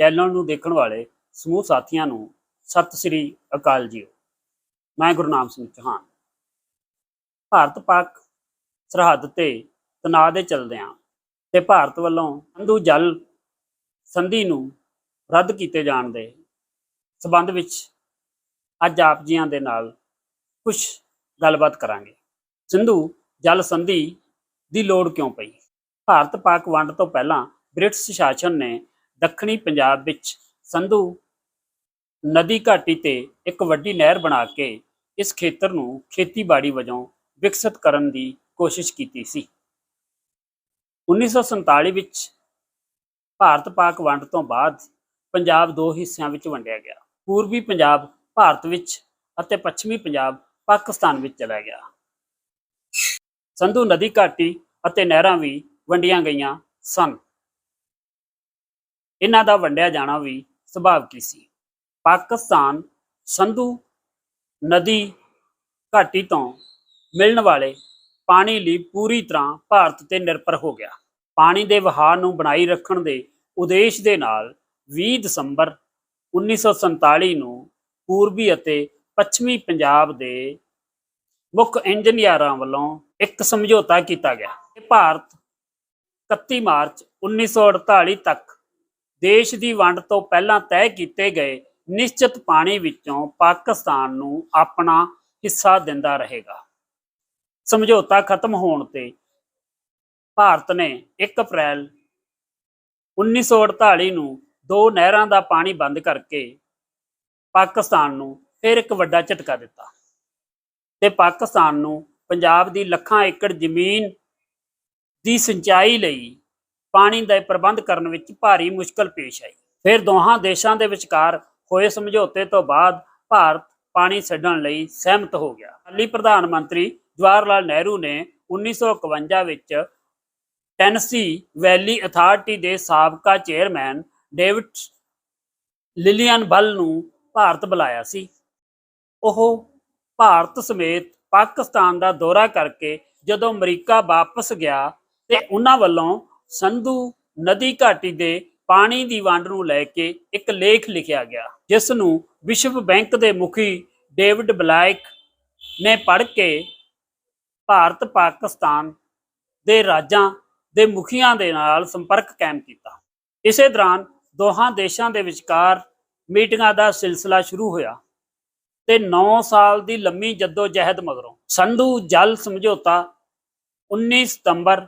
Channel ਨੂੰ ਦੇਖਣ ਵਾਲੇ ਸਮੂਹ ਸਾਥੀਆਂ ਨੂੰ ਸਤਿ ਸ੍ਰੀ ਅਕਾਲ ਜੀ। ਮੈਂ ਗੁਰਨਾਮ ਸਿੰਘ ਚੌਹਾਨ। ਭਾਰਤ ਪਾਕ ਸਰਹੱਦ ਤੇ ਤਣਾਅ ਦੇ ਚਲਦਿਆਂ ਤੇ ਭਾਰਤ ਵੱਲੋਂ ਸਿੰਧੂ ਜਲ ਸੰਧੀ ਨੂੰ ਰੱਦ ਕੀਤੇ ਜਾਣ ਦੇ ਸਬੰਧ ਵਿੱਚ ਅੱਜ ਆਪ ਜੀਆਂ ਦੇ ਨਾਲ ਕੁਝ ਗੱਲਬਾਤ ਕਰਾਂਗੇ। ਸਿੰਧੂ ਜਲ ਸੰਧੀ ਦੀ ਲੋੜ ਕਿਉਂ ਪਈ? ਭਾਰਤ ਪਾਕ ਵੰਡ ਤੋਂ ਪਹਿਲਾਂ ਬ੍ਰਿਟਿਸ਼ ਸ਼ਾਸਨ ਨੇ ਦੱਖਣੀ ਪੰਜਾਬ ਵਿੱਚ ਸੰਧੂ ਨਦੀ ਘਾਟੀ ਤੇ ਇੱਕ ਵੱਡੀ ਨਹਿਰ ਬਣਾ ਕੇ ਇਸ ਖੇਤਰ ਨੂੰ ਖੇਤੀਬਾੜੀ ਵਜੋਂ ਵਿਕਸਿਤ ਕਰਨ ਦੀ ਕੋਸ਼ਿਸ਼ ਕੀਤੀ ਸੀ। 1947 ਵਿੱਚ ਭਾਰਤ ਪਾਕ ਵੰਡ ਤੋਂ ਬਾਅਦ ਪੰਜਾਬ ਦੋ ਹਿੱਸਿਆਂ ਵਿੱਚ ਵੰਡਿਆ ਗਿਆ। ਪੂਰਬੀ ਪੰਜਾਬ ਭਾਰਤ ਵਿੱਚ ਅਤੇ ਪੱਛਮੀ ਪੰਜਾਬ ਪਾਕਿਸਤਾਨ ਵਿੱਚ ਚਲਾ ਗਿਆ। ਸੰਧੂ ਨਦੀ ਘਾਟੀ ਅਤੇ ਨਹਿਰਾਂ ਵੀ ਵੰਡੀਆਂ ਗਈਆਂ ਸਨ। ਇਹਨਾਂ ਦਾ ਵੰਡਿਆ ਜਾਣਾ ਵੀ ਸੁਭਾਵਿਕ ਸੀ। ਪਾਕਿਸਤਾਨ ਸੰਧੂ ਨਦੀ ਘਾਟੀ ਤੋਂ ਮਿਲਣ ਵਾਲੇ ਪਾਣੀ ਲਈ ਪੂਰੀ ਤਰ੍ਹਾਂ ਭਾਰਤ ਤੇ ਨਿਰਭਰ ਹੋ ਗਿਆ। ਪਾਣੀ ਦੇ ਵਹਾਅ ਨੂੰ ਬਣਾਈ ਰੱਖਣ ਦੇ ਉਦੇਸ਼ ਦੇ ਨਾਲ 20 ਦਸੰਬਰ 1947 ਨੂੰ ਪੂਰਬੀ ਅਤੇ ਪੱਛਮੀ ਪੰਜਾਬ ਦੇ ਮੁੱਖ ਇੰਜੀਨੀਅਰਾਂ ਵੱਲੋਂ ਇੱਕ ਸਮਝੌਤਾ ਕੀਤਾ ਗਿਆ ਇਹ ਭਾਰਤ 31 ਮਾਰਚ 1948 ਤੱਕ ਦੇਸ਼ ਦੀ ਵੰਡ ਤੋਂ ਪਹਿਲਾਂ ਤੈਅ ਕੀਤੇ ਗਏ ਨਿਸ਼ਚਿਤ ਪਾਣੀ ਵਿੱਚੋਂ ਪਾਕਿਸਤਾਨ ਨੂੰ ਆਪਣਾ ਹਿੱਸਾ ਦਿੰਦਾ ਰਹੇਗਾ। ਸਮਝੌਤਾ ਖਤਮ ਹੋਣ ਤੇ ਭਾਰਤ ਨੇ 1 ਅਪ੍ਰੈਲ 1948 ਨੂੰ ਦੋ ਨਹਿਰਾਂ ਦਾ ਪਾਣੀ ਬੰਦ ਕਰਕੇ ਪਾਕਿਸਤਾਨ ਨੂੰ ਫਿਰ ਇੱਕ ਵੱਡਾ ਝਟਕਾ ਦਿੱਤਾ ਤੇ ਪਾਕਿਸਤਾਨ ਨੂੰ ਪੰਜਾਬ ਦੀ ਲੱਖਾਂ ਏਕੜ ਜ਼ਮੀਨ ਦੀ ਸਿੰਚਾਈ ਲਈ ਪਾਣੀ ਦਾ ਪ੍ਰਬੰਧ ਕਰਨ ਵਿੱਚ ਭਾਰੀ ਮੁਸ਼ਕਲ ਪੇਸ਼ ਆਈ। ਫਿਰ ਦੋਹਾਂ ਦੇਸ਼ਾਂ ਦੇ ਵਿਚਕਾਰ ਹੋਏ ਸਮਝੌਤੇ ਤੋਂ ਬਾਅਦ ਭਾਰਤ ਪਾਣੀ ਛੱਡਣ ਲਈ ਸਹਿਮਤ ਹੋ ਗਿਆ। ਹਾਲੀ ਪ੍ਰਧਾਨ ਮੰਤਰੀ ਜਵਾਹਰ ਲਾਲ ਨਹਿਰੂ ਨੇ 1951 ਵਿੱਚ ਟੈਨਸੀ ਵੈਲੀ ਅਥਾਰਟੀ ਦੇ ਸਾਬਕਾ ਚੇਅਰਮੈਨ ਡੇਵਿਡ ਲਿਲੀਅਨ ਬਲ ਨੂੰ ਭਾਰਤ ਬੁਲਾਇਆ ਸੀ। ਉਹ ਭਾਰਤ ਸਮੇਤ ਪਾਕਿਸਤਾਨ ਦਾ ਦੌਰਾ ਕਰਕੇ ਜਦੋਂ ਅਮਰੀਕਾ ਵਾਪਸ ਗਿਆ ਤੇ ਉਹਨਾਂ ਵੱਲੋਂ ਸੰਧੂ ਨਦੀ ਘਾਟੀ ਦੇ ਪਾਣੀ ਦੀ ਵੰਡ ਨੂੰ ਲੈ ਕੇ ਇੱਕ ਲੇਖ ਲਿਖਿਆ ਗਿਆ, ਜਿਸ ਨੂੰ ਵਿਸ਼ਵ ਬੈਂਕ ਦੇ ਮੁਖੀ ਡੇਵਿਡ ਬਲਾਇਕ ਨੇ ਪੜ੍ਹ ਕੇ ਭਾਰਤ ਪਾਕਿਸਤਾਨ ਦੇ ਰਾਜਾਂ ਦੇ ਮੁਖੀਆਂ ਦੇ ਨਾਲ ਸੰਪਰਕ ਕਾਇਮ ਕੀਤਾ। ਇਸੇ ਦੌਰਾਨ ਦੋਹਾਂ ਦੇਸ਼ਾਂ ਦੇ ਵਿਚਕਾਰ ਮੀਟਿੰਗਾਂ ਦਾ ਸਿਲਸਿਲਾ ਸ਼ੁਰੂ ਹੋਇਆ ਤੇ 9 ਸਾਲ ਦੀ ਲੰਮੀ ਜਹਿਦ ਮਗਰੋਂ ਸੰਧੂ ਜਲ ਸਮਝੌਤਾ 19 ਸਤੰਬਰ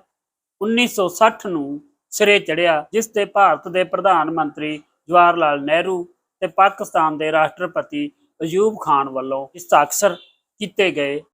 1960 ਨੂੰ ਸਿਰੇ ਚੜਿਆ ਜਿਸ ਤੇ ਭਾਰਤ ਦੇ ਪ੍ਰਧਾਨ ਮੰਤਰੀ ਜਵਾਹਰ ਲਾਲ ਨਹਿਰੂ ਤੇ ਪਾਕਿਸਤਾਨ ਦੇ ਰਾਸ਼ਟਰਪਤੀ ਅਯੂਬ ਖਾਨ ਵੱਲੋਂ ਹਸਤਾਖਰ ਕੀਤੇ ਗਏ।